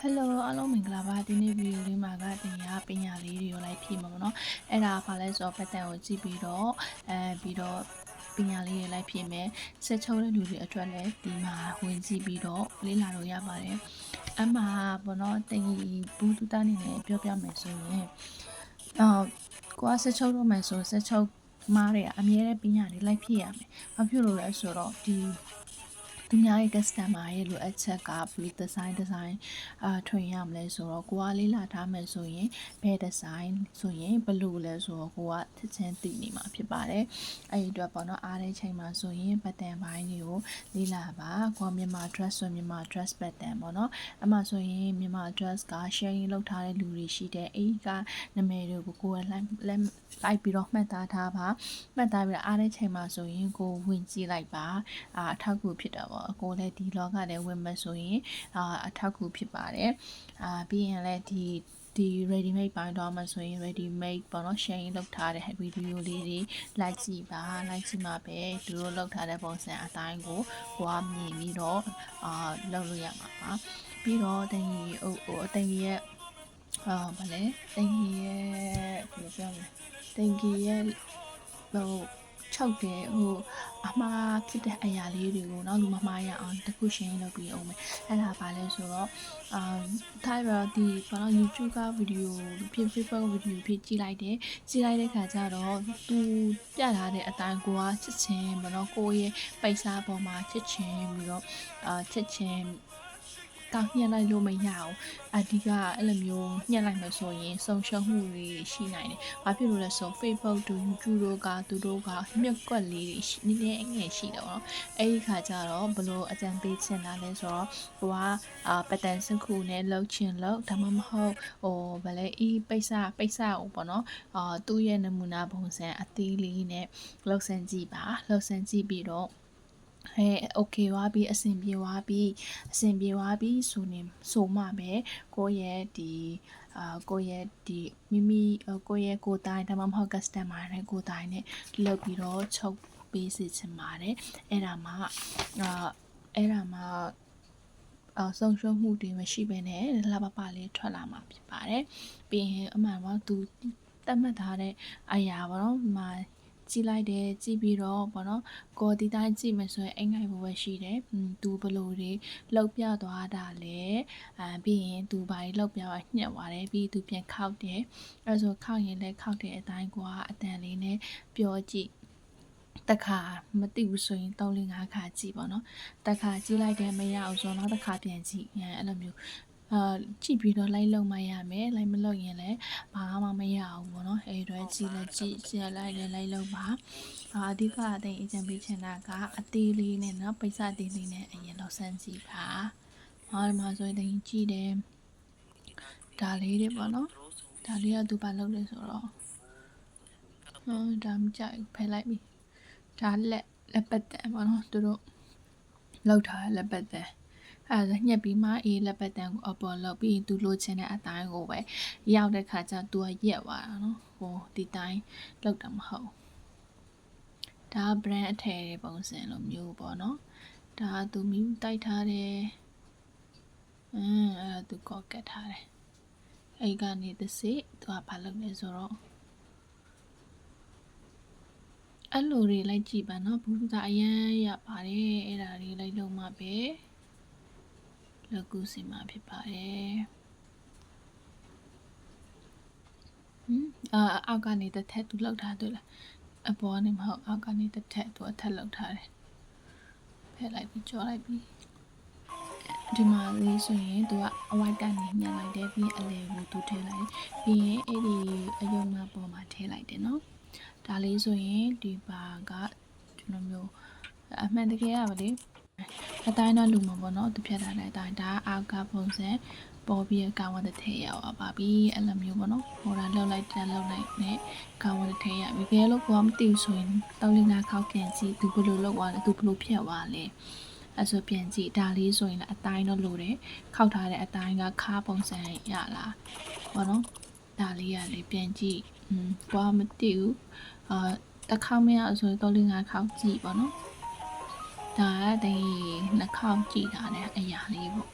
ဟယ်လိုအားလုံးမင်္ဂလာပါဒီနေ့ဗီဒီယိုလေးမှာကတင်ရပညာလေးတွေကိုလိုက်ဖြည့်မှာပေါ့နော်အဲ့ဒါဘာလဲဆိုတော့ပတ်တန်ကိုကြည့်ပြီးတော့အဲပြီးတော့ပညာလေးတွေလိုက်ဖြည့်မယ်ဆက်ချုံတဲ့လူတွေအတွက်လည်းဒီမှာဝင်ကြည့်ပြီးတော့လေ့လာလို့ရပါတယ်အမှပေါ့နော်တင်ကြီးဘူးတူတာနေနဲ့ပြောပြမယ်ဆိုရင်အော်ကိုကဆက်ချုံတော့မယ်ဆိုဆက်ချုံမားတွေကအမြဲတမ်းပညာလေးလိုက်ဖြည့်ရမယ်ဘာဖြစ်လို့လဲဆိုတော့ဒီ သူများရဲ့ customer ရဲ့လိုအပ်ချက်ကဘယ် design design အာထွင်ရမလဲဆိုတော့ကိုကလေးလာထားမယ်ဆိုရင်ဘယ် design ဆိုရင်ဘယ်လိုလဲဆိုတော့ကိုကတစ်ချင်းသိနေမှာဖြစ်ပါတယ်အဲ့ဒီအတွက်ပေါ့နော်အားတဲ့ချိန်မှာဆိုရင် pattern ဘိုင်းတွေကိုလေးလာပါကိုကမြန်မာ dress ဆိုမြန်မာ dress pattern ပေါ့နော်အမှဆိုရင်မြန်မာ dress က sharing လုပ်ထားတဲ့လူတွေရှိတယ်အဲ့ဒီကနာမည်တွေကိုကိုကလိုက်လိုက်ပြီးတော့မှတ်သားထားပါမှတ်သားပြီးတော့အားတဲ့ချိန်မှာဆိုရင်ကိုဝင်ကြည့်လိုက်ပါအာအထောက်အကူဖြစ်တာပေါ့အကိုလည်းဒီလောကထဲဝင်မယ်ဆိုရင်အာအထောက်အကူဖြစ်ပါတယ်အာပြီးရင်လည်းဒီဒီ ready made ပိုင်းတော့မှဆိုရင် ready made ပေါ့နော် sharing လုပ်ထားတဲ့ video လေးတွေလိုက်ကြည့်ပါလိုက်ကြည့်မှပဲသူတို့လုပ်ထားတဲ့ပုံစံအတိုင်းကိုကိုကမြင်ပြီးတော့အာလုပ်လို့ရမှာပါပြီးတော့တင်ကြီးဟိုဟိုတင်ကြီးရဲ့အာဗာလဲတင်ကြီးရဲ့ဘယ်လိုပြောမလဲတင်ကြီးရဲ့ဟို ချုပ်တယ်ဟိုအမှားဖြစ်တဲ့အရာလေးတွေကိုနောက်လူမမှားရအောင်တခုရှင်းလုပ်ပြီးအောင်မယ်အဲ့ဒါပါလဲဆိုတော့အာထားရဒီဘာလို့ YouTube ကဗီဒီယိုဖြစ် Facebook ဗီဒီယိုဖြစ်ကြည့်လိုက်တယ်ကြည့်လိုက်တဲ့ခါကျတော့သူပြထားတဲ့အတိုင်းကိုကချစ်ချင်းဘာလို့ကိုယ့်ရဲ့ပိတ်စားပေါ်မှာချစ်ချင်းပြီးတော့အာချစ်ချင်း တောင်းညှက်လိုက်လို့မရအောင်အဓိကအဲ့လိုမျိုးညှက်လိုက်မှဆိုရင်ဆုံးရှုံးမှုတွေရှိနိုင်တယ်။ဘာဖြစ်လို့လဲဆို Facebook တို့ YouTube တို့ကသူတို့ကမြက်ကွက်လေးတွေနည်းနည်းအငယ်ရှိတယ်ပေါ့နော်။အဲ့ဒီခါကျတော့ဘလို့အကြံပေးချင်တာလဲဆိုတော့ဟိုကအာပတန်စခုနဲ့လှုပ်ချင်လှုပ်ဒါမှမဟုတ်ဟိုဗလဲအီးပိတ်စပိတ်စအောင်ပေါ့နော်။အာသူ့ရဲ့နမူနာပုံစံအသေးလေးနဲ့လှုပ်ဆန်းကြည့်ပါလှုပ်ဆန်းကြည့်ပြီးတော့ ဟဲ့ okay ွားပြီးအဆင်ပြေွားပြီးအဆင်ပြေွားပြီးဆိုနေဆိုမှပဲကိုယ့်ရဲ့ဒီအာကိုယ့်ရဲ့ဒီမိမိကိုယ့်ရဲ့ကိုယ်တိုင်ဒါမှမဟုတ် customer နဲ့ကိုယ်တိုင်နဲ့လောက်ပြီးတော့ချုပ်ပေးစီချင်ပါတယ်အဲ့ဒါမှအာအဲ့ဒါမှအော်ဆုံရှုံမှုတွေမရှိဘဲနဲ့လှပပလေးထွက်လာမှာဖြစ်ပါတယ်ပြီးရင်အမှန်တော့သူတတ်မှတ်ထားတဲ့အရာပေါ့နော်ဒီမှာ ကြည့်လိုက်တယ်ကြည့်ပြီးတော့ဗောနော်ကိုဒီတိုင်းကြည့်မယ်ဆိုရင်အိမ်ငိုက်ဘဝရှိတယ်อืมသူဘလို့တွေလောက်ပြသွားတာလဲအဲပြီးရင်သူဘာတွေလောက်ပြသွားညှက်သွားတယ်ပြီးသူပြန်ခောက်တယ်အဲဆိုခောက်ရင်လည်းခောက်တဲ့အတိုင်းကွာအတန်လေးနဲ့ပြောကြည့်တခါမသိဘူးဆိုရင်3 4 5ခါကြည့်ပါတော့တခါကြည့်လိုက်တယ်မရအောင်ဆိုတော့နောက်တစ်ခါပြန်ကြည့်အဲအဲ့လိုမျိုး အာကြည့်ပြီးတော့လိုက်လုံမရမယ်လိုက်မလုံရင်လည်းဘာမှမရအောင်ပေါ့နော်အဲတော့ကြည့်လက်ကြည့်ကြည့်လိုက်လည်းလိုက်လုံပါအာအဓိကအသိအကြံပေးချင်တာကအသေးလေးနဲ့နော်ပိတ်စသေးလေးနဲ့အရင်တော့စမ်းကြည့်ပါဟောဒီမှာဆိုရင်တင်ကြည့်တယ်ဒါလေးတွေပေါ့နော်ဒါလေးကသူပါလုပ်လဲဆိုတော့ဟောဒါမကြိုက်ဖယ်လိုက်ပြီဒါလက်လက်ပတ်တယ်ပေါ့နော်သူတို့လောက်ထားတဲ့လက်ပတ်တယ် အဲဒါညက်ပြီးမှအေးလက်ပတ်တန်ကိုအပေါ်လောက်ပြီးသူလိုချင်တဲ့အတိုင်းကိုပဲရောက်တဲ့ခါကျသူကရက်သွားတာနော်ဟိုဒီတိုင်းလောက်တာမဟုတ်ဒါ brand အထည်ပုံစံလိုမျိုးပေါ့နော်ဒါသူမိတိုက်ထားတယ်အင်းအဲ့ဒါသူကောက်ကတ်ထားတယ်အဲ့ကနေတစ်စိသူကဘာလုပ်လဲဆိုတော့အဲ့လိုတွေလိုက်ကြည့်ပါနော်ဘူးသာအရန်ရပါတယ်အဲ့ဒါတွေလိုက်လုံးမှပဲ လက်ကူစီမှာဖြစ်ပါတယ်ဟမ်အာအောက်ကနေတစ်ထက်သူလောက်ထားတွေ့လားအပေါ်ကနေမဟုတ်အောက်ကနေတစ်ထက်သူအထက်လောက်ထားတယ်ဖက်လိုက်ပြီးကြောလိုက်ပြီးဒီမှာလေးဆိုရင်သူကအဝိုက်ကနေညှက်လိုက်တယ်ပြီးအလဲကိုသူထည့်လိုက်ပြီးရင်အဲ့ဒီအယုံမပေါ်မှာထည့်လိုက်တယ်နော်ဒါလေးဆိုရင်ဒီပါကကျွန်တော်မျိုးအမှန်တကယ်ကလေ အတိုင်းတော့လူမှာပေါ့နော်သူဖြတ်ထားတဲ့အတိုင်းဒါအာကပုံစံပေါ်ပြီးကာဝတ်တဲ့ထဲရောက်ပါပြီအဲ့လိုမျိုးပေါ့နော်ဟိုဒါလောက်လိုက်တက်လောက်လိုက်နဲ့ကာဝတ်တဲ့ထဲရပြီကဲလို့ကိုကမသိဘူးဆိုရင်တောင်းလင်းနာခောက်ပြန်ကြည့်သူဘယ်လိုလုပ်သွားလဲသူဘယ်လိုဖြတ်သွားလဲအဲ့ဆိုပြန်ကြည့်ဒါလေးဆိုရင်လည်းအတိုင်းတော့လိုတယ်ခောက်ထားတဲ့အတိုင်းကခါပုံစံရလားပေါ့နော်ဒါလေးရလေပြန်ကြည့်อืมကိုကမသိဘူးအာတစ်ခေါက်မရဆိုရင်3 4 5ခေါက်ကြည့်ပေါ့နော် ဒါကဒီနှာခေါင်းကြည့်ထားတဲ့အရာလေးပေါ့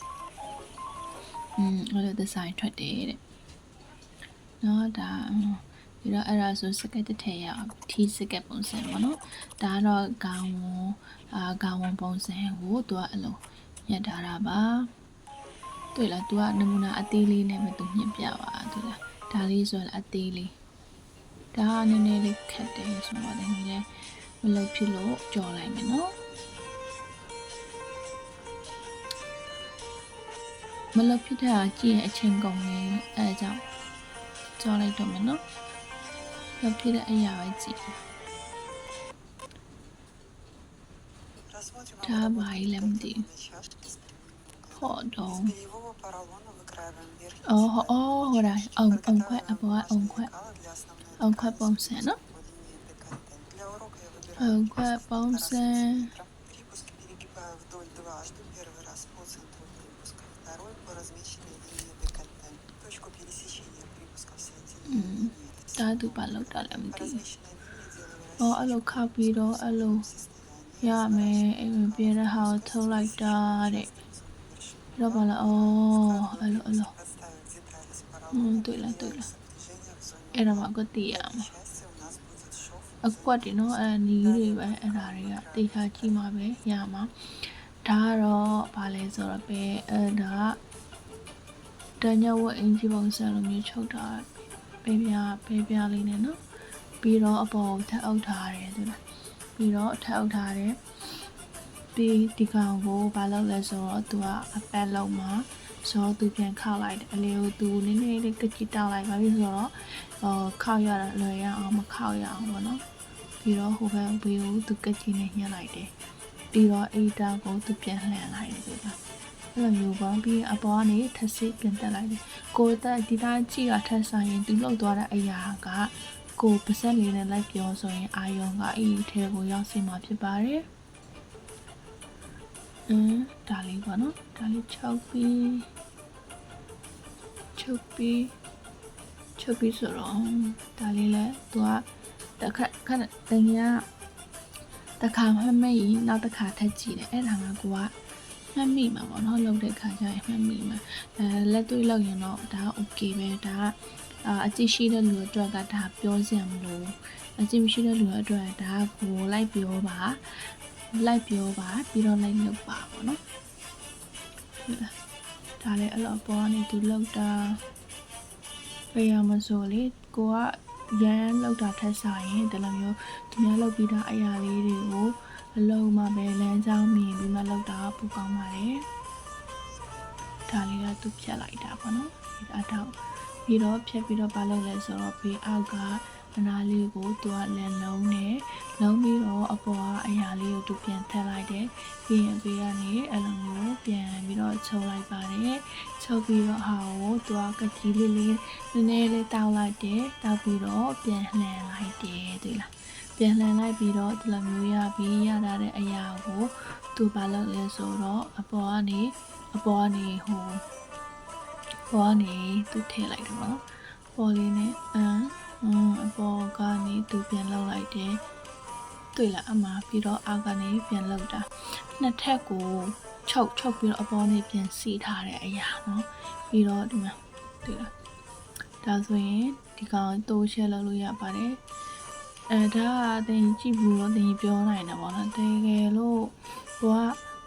อืมအဲ့လိုဒီဇိုင်းထွက်တယ်တဲ့เนาะဒါပြီးတော့အဲ့ဒါဆိုစကတ်တစ်ထည့်ရအောင်ထီစကတ်ပုံစံပေါ့နော်ဒါကတော့ခေါင်းဝန်အာခေါင်းဝန်ပုံစံကိုသူကအဲ့လိုညက်ထားတာပါတွေ့လား तू ကနမူနာအသေးလေးနဲ့ပဲ तू ညှစ်ပြပါတွေ့လားဒါလေးဆိုရင်အသေးလေးဒါကနည်းနည်းလေးခက်တယ်ဆိုတော့လည်းနည်းနည်းမလုပ်ဖြစ်လို့ကြော်လိုက်မယ်နော် မလုပ်ဖြစ်တာကြည့်ရင်အချိန်ကုန်တယ်အဲဒါကြောင့်ကြောလိုက်တော့မယ်နော်လုပ်ဖြစ်တဲ့အရာပဲကြည့်ဒါပါလေမသိဟောတော့အော်ဟောဟောရာအောင်အောင်ခွက်အပေါ်အောင်ခွက်အောင်ခွက်ပုံစံနော်အောင်ခွက်ပုံစံ တားသူပါလောက်တာလည်းမသိဘူးအော်အဲ့လိုခပ်ပြီးတော့အဲ့လိုရမယ်အိမ်မပြေတဲ့ဟာကိုထုတ်လိုက်တာတဲ့တော့ပါလားအော်အဲ့လိုအဲ့လိုอืมတွေ့လားတွေ့လားအဲ့တော့မကတည်ရမယ်အကွက်တင်တော့အဲ့နီးတွေပဲအဲ့ဒါတွေကတေချာကြည့်မှာပဲရမှာဒါကတော့ဘာလဲဆိုတော့ပဲအဲ့ဒါတညဝတ်အင်ဂျီပုံစံလိုမျိုးချုပ်တာ ပဲပြပဲပြလေးနဲ့နော်ပြီးတော့အပေါ်ကိုထပ်အုပ်ထားတယ်သူလားပြီးတော့ထပ်အုပ်ထားတယ်ဒီဒီကောင်ကိုဘာလုပ်လဲဆိုတော့သူကအပက်လုံးမှာဆိုတော့သူပြန်ခောက်လိုက်တယ်အလေးကိုသူနည်းနည်းလေးကကြည့်တောက်လိုက်ပါပြီဆိုတော့ဟောခောက်ရတာလွယ်ရအောင်မခောက်ရအောင်ပေါ့နော်ပြီးတော့ဟိုဘက်ဘေးကိုသူကက်ကြီးနဲ့ညှက်လိုက်တယ်ပြီးတော့အေးတာကိုသူပြန်လှန်လိုက်တယ်ပြပါ အဲ့လိုမျိုးပေါ့ပြီးအပေါ်ကနေထပ်စစ်ပြန်တက်လိုက်တယ်ကိုတက်ဒီသားကြည့်တာထက်ဆိုင်ရင်သူလှုပ်သွားတဲ့အရာကကိုပါဆက်လေးနဲ့လိုက်ပြောဆိုရင်အာယုံကအေးထဲကိုရောက်စီမှာဖြစ်ပါတယ်အင်းဒါလေးပေါ့နော်ဒါလေးချုပ်ပြီးချုပ်ပြီးချုပ်ပြီးဆိုတော့ဒါလေးလဲသူကတစ်ခါခဏတကယ်တစ်ခါမှတ်မိရင်နောက်တစ်ခါထပ်ကြည့်တယ်အဲ့ဒါကကိုက မှတ်မိမှာပေါ့နော်လောက်တဲ့ခါကျရင်မှတ်မိမှာအဲလက်တွေ့လောက်ရင်တော့ဒါ okay ပဲဒါအာအကြည့်ရှိတဲ့လူအတွက်ကဒါပြောစရာမလိုအကြည့်မရှိတဲ့လူအတွက်ဒါကိုလိုက်ပြောပါလိုက်ပြောပါပြီးတော့လိုက်လုပ်ပါပေါ့နော်ဟုတ်လားဒါလည်းအဲ့လိုပေါ်ကနေသူလောက်တာပြရမစိုးလေကိုကရန်လောက်တာထက်စားရင်ဒီလိုမျိုးသူများလောက်ပြီးသားအရာလေးတွေကို အလုံးမပဲလမ်းကြောင်းမြင်ပြီးမှလောက်တာပူကောင်းပါတယ်။ဒါလေးကသူဖြတ်လိုက်တာပေါ့နော်။ဒီအတော့ပြီးတော့ဖြတ်ပြီးတော့ပါလောက်လဲဆိုတော့ဘေးအောက်ကမနာလေးကိုသူကလည်းလုံးနဲ့လုံးပြီးတော့အပေါ်ကအရာလေးကိုသူပြန်ထည့်လိုက်တယ်။ပြီးရင်ဘေးကနေအလုံးကိုပြန်ပြီးတော့ချုပ်လိုက်ပါတယ်။ချုပ်ပြီးတော့ဟာကိုသူကကကြီးလေးလေးနည်းနည်းလေးတောက်လိုက်တယ်တောက်ပြီးတော့ပြန်လှန်လိုက်တယ်တွေ့လားပြန်လှန်လိုက်ပြီးတော့ဒီလိုမျိုးရပြီးရ တဲ့အရာကိုသူဘာလုပ်လဲဆိုတော့အပေါ်ကနေအပေါ်ကနေဟိုပေါ်ကနေသူထည့်လိုက်တယ်ပေါ့နော်ပေါ်လေးနဲ့အမ်အပေါ်ကနေသူပြန်လောက်လိုက်တယ်တွေ့လားအမပြီးတော့အောက်ကနေပြန်လောက်တာနှစ်ထပ်ကိုချုပ်ချုပ်ပြီးတော့အပေါ်နေပြန်စီထားတဲ့အရာနော်ပြီးတော့ဒီမှာတွေ့လားဒါဆိုရင်ဒီကောင်တိုးရှဲလုပ်လို့ရပါတယ် အဲဒါကတင်ကြည့်ဘူးတော့တင်ပြောနိုင်တာပေါ့နော်တကယ်လို့ကိုက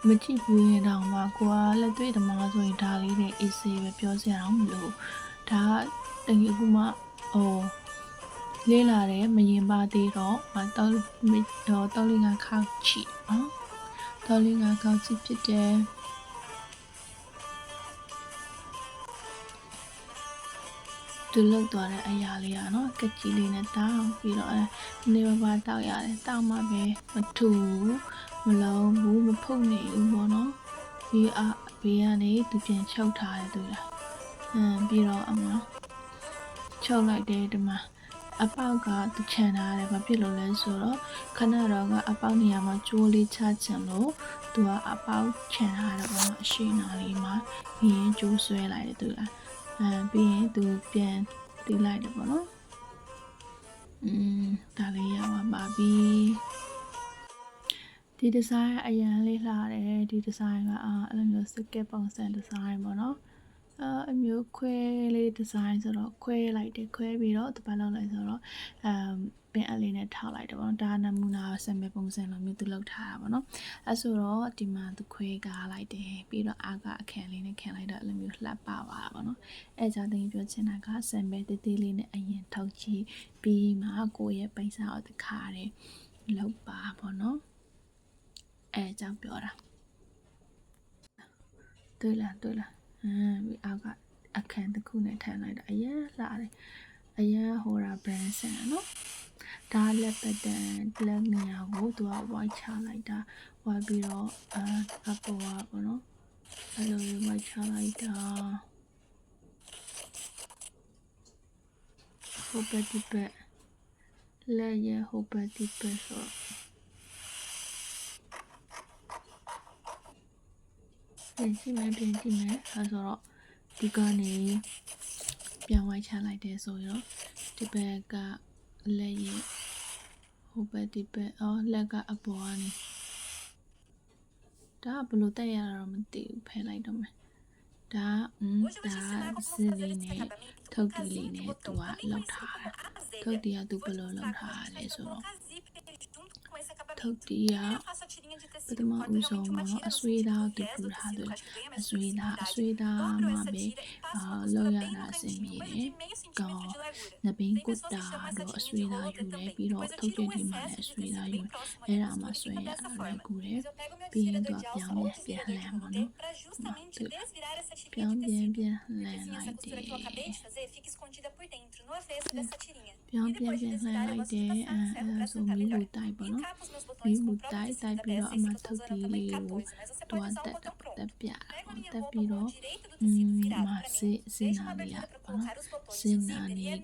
မကြည့်ဘူးရင်တောင်မှကိုကလက်တွေ့ဓမ္မဆိုရင်ဒါလေးနဲ့ easy ပဲပြောစရာတော့မလိုဒါကတင်အခုမှဟိုလေးလာတယ်မရင်ပါသေးတော့မတော့တော့တော့လေးကခောက်ချီနော်တော့လေးကခောက်ချီဖြစ်တယ် သူလုတ်သွားတဲ့အရာလေးอ่ะเนาะကက်ကြီးလေးနဲ့တောင်းပြီးတော့အဲနေပါပါတောက်ရတယ်တောက်မှပဲမထူဘူးမလုံးဘူးမဖုတ်နေဘူးပေါ့နော်ပြီးအဘေးကနေသူပြန်ချုပ်ထားတယ်သူလားအမ်ပြီးတော့အမချုပ်လိုက်တယ်ဒီမှာအပေါက်ကသူခြံထားတယ်ဘာဖြစ်လို့လဲဆိုတော့ခဏတော့ကအပေါက်နေရာမှာကျိုးလေးချချင်လို့သူကအပေါက်ခြံထားတယ်ပေါ့နော်အရှိနာလေးမှာပြီးရင်ကျိုးဆွဲလိုက်တယ်သူလား အဲပြီးရင်သူပြန်တီးလိုက်တယ်ပေါ့နော်อืมဒါလေးရပါပါပြီဒီဒီဇိုင်းအရန်လေးလှတယ်ဒီဒီဇိုင်းကအာအဲ့လိုမျိုးစကက်ပုံစံဒီဇိုင်းပေါ့နော် အဲအမျိုးခွဲလေးဒီဇိုင်းဆိုတော့ခွဲလိုက်တယ်ခွဲပြီးတော့တပတ်လောက်လိုက်ဆိုတော့အမ်ပင်အလေးနဲ့ထောက်လိုက်တော့ဗောနော်ဒါနမူနာဆမ်ပယ်ပုံစံလိုမျိုးသူလောက်ထားတာဗောနော်အဲဆိုတော့ဒီမှာသူခွဲကားလိုက်တယ်ပြီးတော့အာကအခန်းလေးနဲ့ခံလိုက်တော့အဲ့လိုမျိုးလှပ်ပါပါဗောနော်အဲကြောင့်တင်ပြောချင်တာကဆမ်ပယ်တေးသေးလေးနဲ့အရင်ထောက်ကြည့်ပြီးမှကိုယ့်ရဲ့ပိစာကိုတခါတယ်လောက်ပါဗောနော်အဲကြောင့်ပြောတာ对了对了。 အမ်ပြီးအောက်ကအခန်းတစ်ခုနဲ့ထိုင်လိုက်တာအရင်လှတယ်အရင်ဟိုရာ brand ဆန်နော်ဒါလက်ပတ်တန်လက်နေရာကိုသူက white ချလိုက်တာဝိုင်းပြီးတော့အာအပေါ်ကပေါ့နော်အဲ့လိုမျိုး white ချလိုက်တာဟိုဘက်ဒီဘက်လက်ရဲ့ဟိုဘက်ဒီဘက်ဆိုတော့ ပြင်ကြည့်မယ်ပြင်ကြည့်မယ်အဲဆိုတော့ဒီကနေပြန်ဝိုင်းချလိုက်တယ်ဆိုရင်ဒီဘက်ကလက်ရဲ့ဟိုဘက်ဒီဘက်အော်လက်ကအပေါ်ကနေဒါဘလို့တက်ရတာတော့မသိဘူးဖယ်လိုက်တော့မယ်ဒါอืมဒါစင်းလေးနဲ့ထုတ်တီလေးနဲ့သူကလောက်ထားတာထုတ်တီကသူဘလို့လောက်ထားလဲဆိုတော့ ထုတ်တီးကပထမဦးဆုံးကတော့အဆွေးသားတူပူထားတယ်အဆွေးသားအဆွေးသားမှာပဲအာလောက်ရတာအဆင်ပြေတယ်ကောနဘင်းကုတ်တာတော့အဆွေးသားယူတယ်ပြီးတော့ထုတ်တဲ့ဒီမှာလည်းအဆွေးသားယူအဲ့ဒါမှဆိုရင်အလွယ်ကူတယ် ပြီးရင်တော့ပြောင်းပြန်ပြန်လဲပါနော်ပြောင်းပြန်ပြန်လဲလိုက်တယ်ပြောင်းပြန်ပြန်လဲလိုက်တယ်အဲဆိုမီးလို့တိုက်ပါနော်မီးလို့တိုက်တိုက်ပြီးတော့အမထုတ်တီလေးကိုတွားတက်တက်ပြတက်ပြီးတော့မစေးစေးနာလေးရပါနော်စေးနာလေးက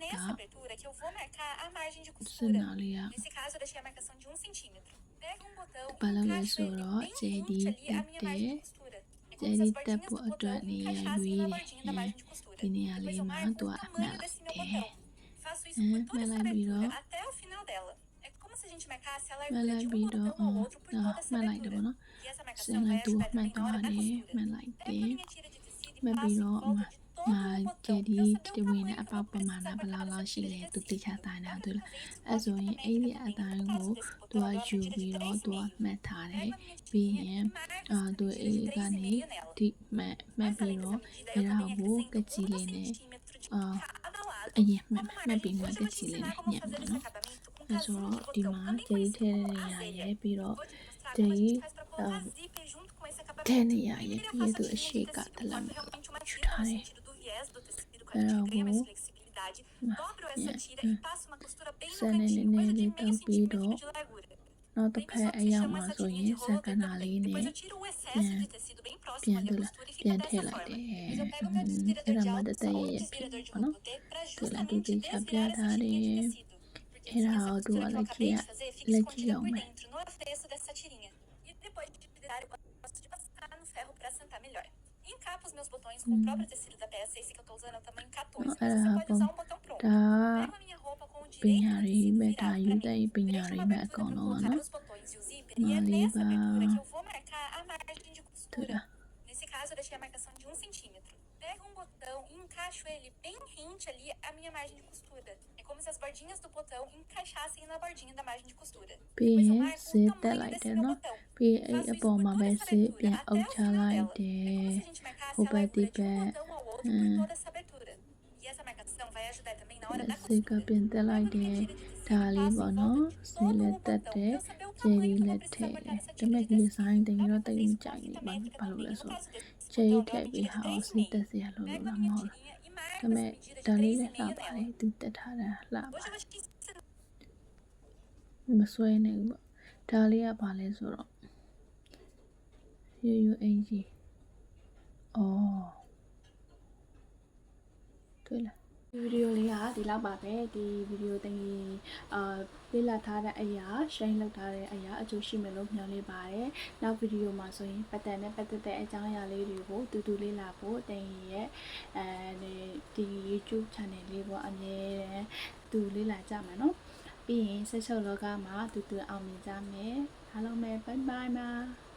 စေးနာလေးရ Nesse caso, eu deixei a marcação de um centímetro. ဘာလုပ်လဲဆိုတော့ဂျယ်ဒီတက်တယ်ဂျယ်ဒီတက်ဖို့အတွက်နေရာရွေးတယ်ဒီနေရာလေးမှာသူကအမှတ်လိုက်တယ်အမှတ်လိုက်ပြီးတော့မလိုက်ပြီးတော့အမှတ်လိုက်တယ်ပေါ့နော်ဆင်လိုက်သူအမှတ်တော့တယ်မှတ်လိုက်တယ်မှတ်ပြီးတော့အမှတ် မှာကဲဒီတဝင်းနဲ့အပေါက်ပမာဏဘယ်လောက်လောက်ရှိလဲသူသိချတိုင်းတာသူလားအဲဆိုရင်အဲ့ဒီအတိုင်းကိုသူကယူပြီးတော့သူကမှတ်ထားတယ်ပြီးရင်အာသူအဲ့ဒီကနေဒီမှတ်မှတ်ပြီးတော့အဲ့ဒါကိုကကြီးလေးနဲ့အာအရင်မှတ်မှတ်ပြီးမှကကြီးလေးနဲ့ညှပ်မယ်နော်အဲဆိုတော့ဒီမှာကြိတ်ထဲနေရရဲ့ပြီးတော့ကြိတ်အမ်တဲ့နေရရဲ့ပြီးတော့အရှိကတလမ်းချူထားတယ် Era algo Dobro essa tira e passa uma costura bem no cantinho, coisa de meio centímetro de largura. နောက်တစ်ဖက်အရောက်မှာဆိုရင်စက္ကနာလေးနဲ့ပြန်ပြန်လာပြန်ထည့်လိုက်တယ်အဲ့ဒါမှတသက်ရဲ့ပေါ့နော်ဒီလာတူချပြထားတယ်အဲ့ဒါတော့သူကလည်းကြည့်ရလက်ကြည့်အောင်မယ် tapo os meus botões com o próprio tecido da peça. Esse que eu tô usando é o tamanho 14. Você pode usar um botão pronto. Pego a minha roupa com o direito do tecido virado pra mim. Deixo uma abertura pra colocar os botões e o zíper. E é nessa abertura que eu vou marcar a margem de costura. Nesse caso, eu deixei a marcação de 1 centímetro. Pego um botão e encaixo ele bem rente ali à minha margem de costura. É como se as bordinhas do botão encaixassem na bordinha da margem de costura. Depois eu marco o tamanho desse botão. ပြီးအဲ့အပေါ်မှာပဲစစ်ပြန်အုပ်ချလိုက်တယ်ဟိုဘက်ဒီဘက်အင်းစေကပြင်တက်လိုက်တယ်ဒါလေးပေါ့နော်စေလက်တက်တယ်ခြေလေးလက်ထည့်တယ်ဒါပေမဲ့ဒီ design တင်ရတော့တိတ်မကြိုက်ဘူးဘာလို့လဲဆိုတော့ခြေထည့်ပြီးဟာစေတက်စရာလို့လို့လားမဟုတ်လားဒါပေမဲ့ဒါလေးလည်းလှပါတယ်သူတက်ထားတာလှပါမဆွဲနိုင်ဘူးပေါ့ဒါလေးကဘာလဲဆိုတော့ ရိုးရိုးအင်ကြီးဩတွေ့လားဒီဗီဒီယိုလေးကဒီလောက်ပါပဲဒီဗီဒီယိုတင်ရင်အာပေးလာထားတဲ့အရာ share လုပ်ထားတဲ့အရာအကျိုးရှိမယ်လို့မျှော်လင့်ပါတယ်နောက်ဗီဒီယိုမှာဆိုရင်ပတ်သက်နဲ့ပတ်သက်တဲ့အကြောင်းအရာလေးတွေကိုတူတူလေးလာဖို့တင်ရင်ရဲ့အဲဒီ YouTube channel လေးပေါ့အမြဲတမ်းတူလေးလာကြမှာနော်ပြီးရင်ဆက်ချုပ်လောကမှာတူတူအောင်မြင်ကြမယ်အားလုံးပဲ bye bye ပါ